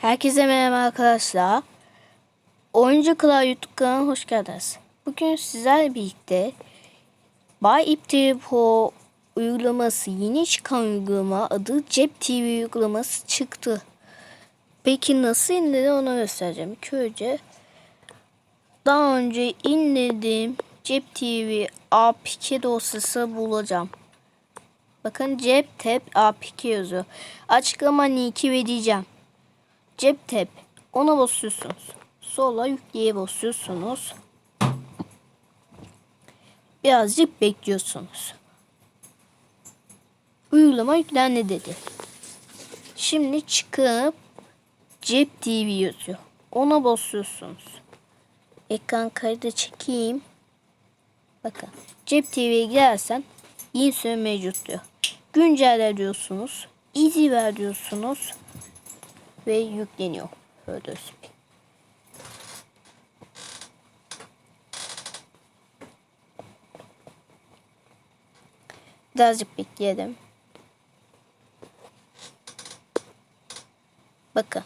Herkese merhaba arkadaşlar. Oyuncu Kral YouTube kanalına hoş geldiniz. Bugün sizlerle birlikte Bay İp Pro uygulaması yeni çıkan uygulama adı Cep TV uygulaması çıktı. Peki nasıl indirdi onu göstereceğim. İlk önce daha önce indirdiğim Cep TV APK dosyası bulacağım. Bakın Cep Tab APK yazıyor. Açıklama linki vereceğim. Cep Tab. Ona basıyorsunuz. Sonra yükleye basıyorsunuz. Birazcık bekliyorsunuz. Uygulama yüklendi dedi. Şimdi çıkıp Cep TV yazıyor. Ona basıyorsunuz. Ekran kaydı çekeyim. Bakın. Cep TV'ye girersen yeni sürüm mevcut diyor. Güncelle diyorsunuz. Easy ver diyorsunuz. Ve yükleniyor. Bir. Birazcık bekleyelim. Bakın.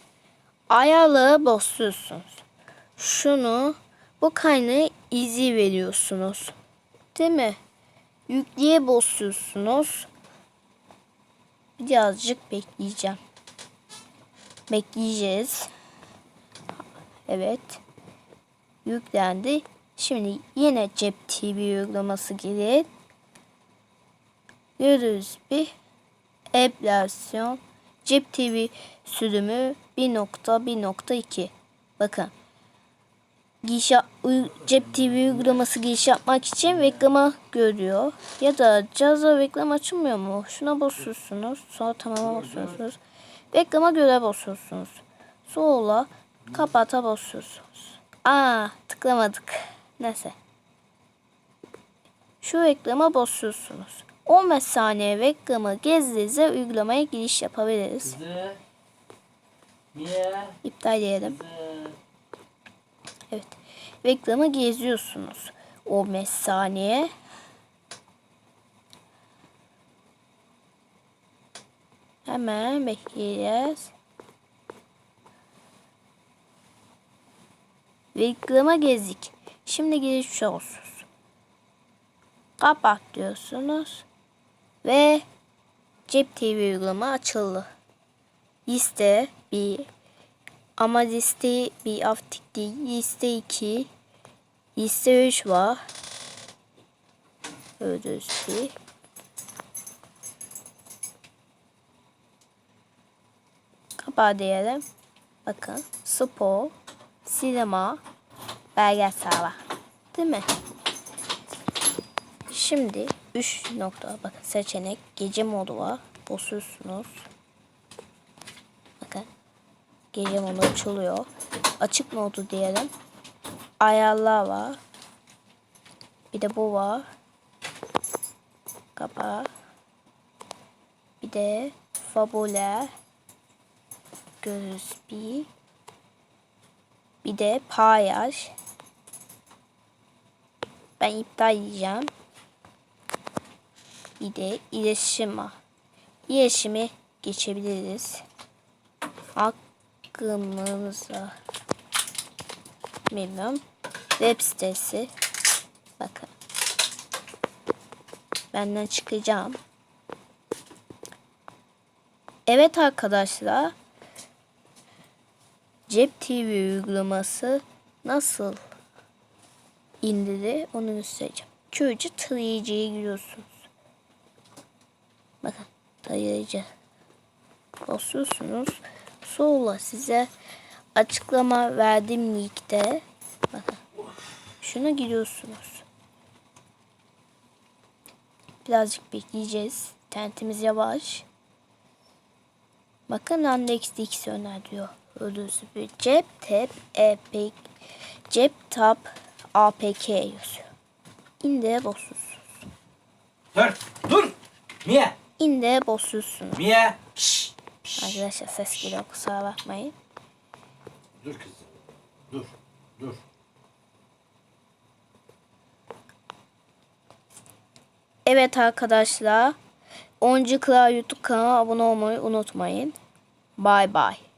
Ayarlara basıyorsunuz. Şunu bu kaynağı izi veriyorsunuz. Değil mi? Yükleye basıyorsunuz. Birazcık bekleyeceğim. Bekleyeceğiz. Evet. Yüklendi. Şimdi yine cep TV uygulaması gelir. Görürüz bir aplikasyon cep TV sürümü 1.1.2 bakın giriş cep TV uygulaması giriş yapmak için reklama görüyor. Ya da cihazda reklam açılmıyor mu? Şuna basıyorsunuz. Sonra tamama basıyorsunuz. Reklama göre basıyorsunuz. Sonra kapata basıyorsunuz. Aa tıklamadık. Neyse. Şu reklama basıyorsunuz. 15 saniye reklamı gezdiğinizde uygulamaya giriş yapabiliriz. Kızı. Mia. İptal edelim. Kızı. Evet. Reklamı geziyorsunuz. 15 saniye. Hemen bekleyeceğiz. Reklama gezdik. Şimdi giriş olsun. Kapat diyorsunuz. Ve Cep TV uygulama açıldı. Liste bir ama liste bir aktif değil. Liste 2. Liste 3 var. Gibi. Kapağı diyelim. Bakın. Spor, sinema, belgesel var. Değil mi? Şimdi 3 nokta bakın seçenek gece modu var. Basıyorsunuz. Bakın. Gece modu açılıyor. Açık modu diyelim. Ayarlar var. Bir de bu var. Kapağı. Bir de fabule. Göz bir. Bir de paylaş. Ben iptal edeceğim. Bir de. İletişime geçebiliriz. Hakkımıza bilmiyorum. Web sitesi. Bakın. Benden çıkacağım. Evet arkadaşlar. Cep TV uygulaması nasıl indiri onu göstereceğim. Köyce tarayıcıya giriyorsunuz. Bakın tarayıcı. Basıyorsunuz. Sonra size açıklama verdiğim linkte bakın şuna giriyorsunuz. Birazcık bekleyeceğiz. İnternetimiz yavaş. Bakın Yandex diksiyonel diyor. Gördüğünüz gibi cep tab epik cep tab apk yazıyor. İndire basıyorsunuz. Dur. Dur. Mia. İndire basıyorsunuz. Mia. Şşş. Arkadaşlar ses geliyor kusura bakmayın. Dur kızım. Dur. Dur. Evet arkadaşlar. Oncu Kral YouTube kanalına abone olmayı unutmayın. Bye bye.